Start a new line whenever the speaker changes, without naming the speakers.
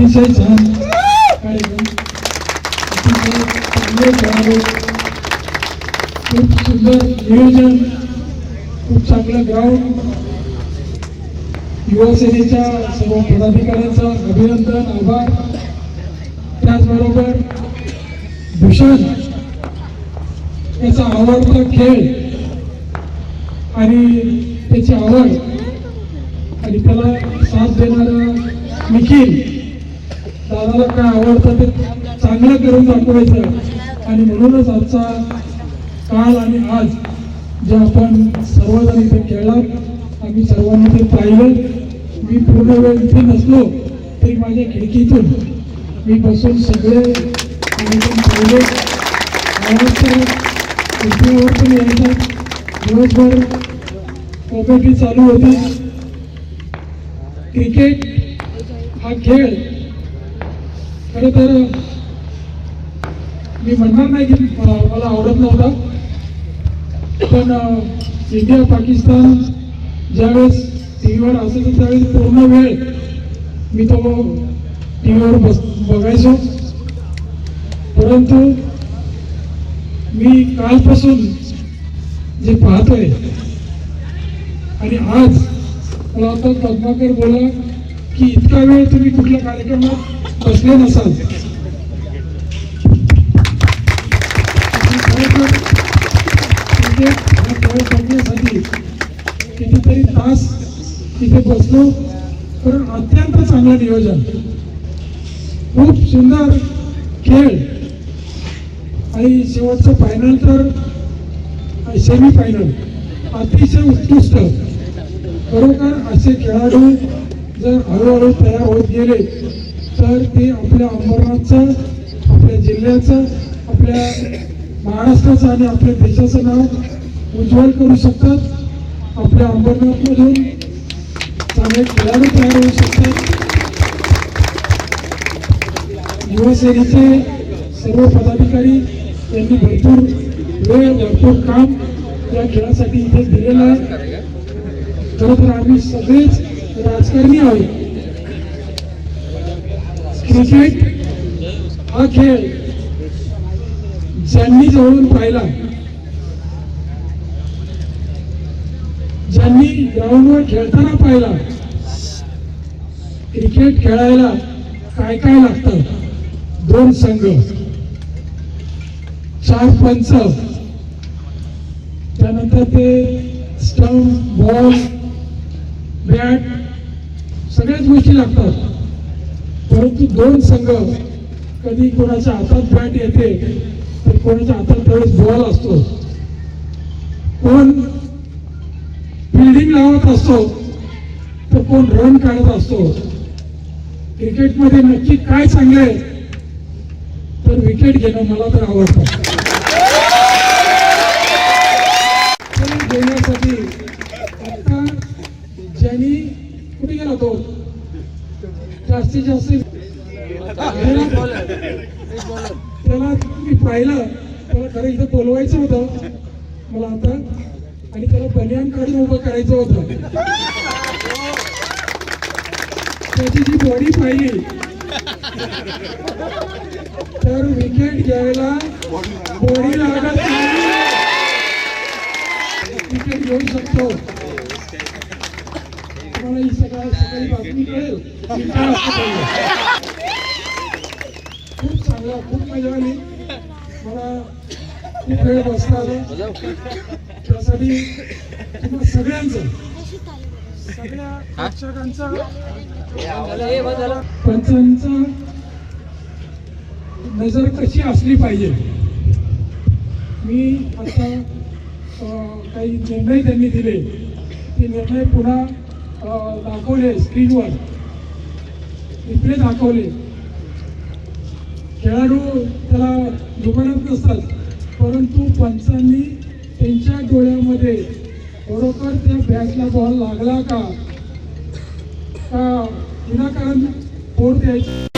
अतिशय छान अतिशय चांगले खूप सुंदर नियोजन खूप चांगलं ग्राउंड युवासेनेच्या सर्व पदाधिकाऱ्यांचा अभिनंदन आभार त्याचबरोबर भूषण याचा आवडता खेळ आणि त्याची आवड आणि त्याला साथ देणारा निखिल दादाला काय आवडतं ते चांगलं करून दाखवायचं. आणि म्हणूनच आजचा काल आणि आज जे आपण सर्वजण इथे खेळला आम्ही सर्वांनी ते पाहिलं. मी पूर्ण वेळ इथे नसलो तरी माझ्या खिडकीतून. मी बसून सगळे कार्यक्रम पाहिले. महाराष्ट्र पण यायचं. दिवसभर कबड्डी चालू होती. क्रिकेट हा खेळ खरं तर मी म्हणणार नाही की मला आवडत नव्हता. पण इंडिया पाकिस्तान ज्यावेळेस टी व्हीवर असायचं त्यावेळेस पूर्ण वेळ मी तो टी व्हीवर बस बघायचो. परंतु मी कालपासून जे पाहतोय आणि आज मला आता पद्माकर बोला की इतका वेळ तुम्ही कुठल्या कार्यक्रमात बसले नसाल. आणि कितीतरी तास तिथे बसलो कारण अत्यंत चांगलं नियोजन. खूप सुंदर खेळ. आणि शेवटचं फायनल तर सेमी फायनल अतिशय उत्कृष्ट. खरोखर असे खेळाडू जर हळूहळू तयार होत गेले तर ते आपल्या अंबरनाथचं आपल्या जिल्ह्याचं आपल्या महाराष्ट्राचं आणि आपल्या देशाचं नाव उज्ज्वल करू शकतात. आपल्या अंबरनाथमधून चांगले खेळाडू तयार होऊ शकतात. युवासेनेचे सर्व पदाधिकारी यांनी भरपूर वेळ भरपूर काम या खेळासाठी इथे दिलेलं आहे. खरं तर आम्ही सगळेच राजकारणी आहोत. क्रिकेट हा खेळ ज्यांनी जवळून पाहिला ज्यांनी ग्राउंडवर खेळताना पाहिला क्रिकेट खेळायला काय काय लागतं? दोन संघ. चार पंच. त्यानंतर ते स्टंप बॉल बॅट सगळ्याच गोष्टी लागतात. परंतु दोन संघ कधी कोणाच्या हातात बॅट येते तर कोणाच्या हातात त्यावेळेस बॉल असतो. कोण फिल्डिंग लावत असतो तर कोण रन काढत असतो. क्रिकेटमध्ये नक्की काय चांगलं आहे तर विकेट घेणं मला तर आवडतं. जास्तीत जास्त त्याला मी पाहिलं. त्याला खरं इथं बोलवायचं होतं. मला आता आणि त्याला बनियान काढून उभं करायचं होतं. त्याची जी बॉडी पाहिली. तर विकेट घ्यायला बॉडी लागत विकेट घेऊ शकतो. मला ही सकाळ सकाळी बातमी कळेल. खूप चांगला खूप मजा आली मला खूप वेळ बसता आला त्यासाठी तुम्हा सगळ्यांचं सगळ्या प्रेक्षकांचं पंचांचं नजर कशी असली पाहिजे? मी आता काही निर्णय त्यांनी दिले. ते निर्णय पुन्हा दाखवले स्क्रीनवर इकडे दाखवले. खेळाडू त्याला दुकानात नसतात परंतु पंचांनी त्यांच्या डोळ्यामध्ये बरोबर त्या बॅटला बॉल लागला का? विनाकारण फोड द्यायची?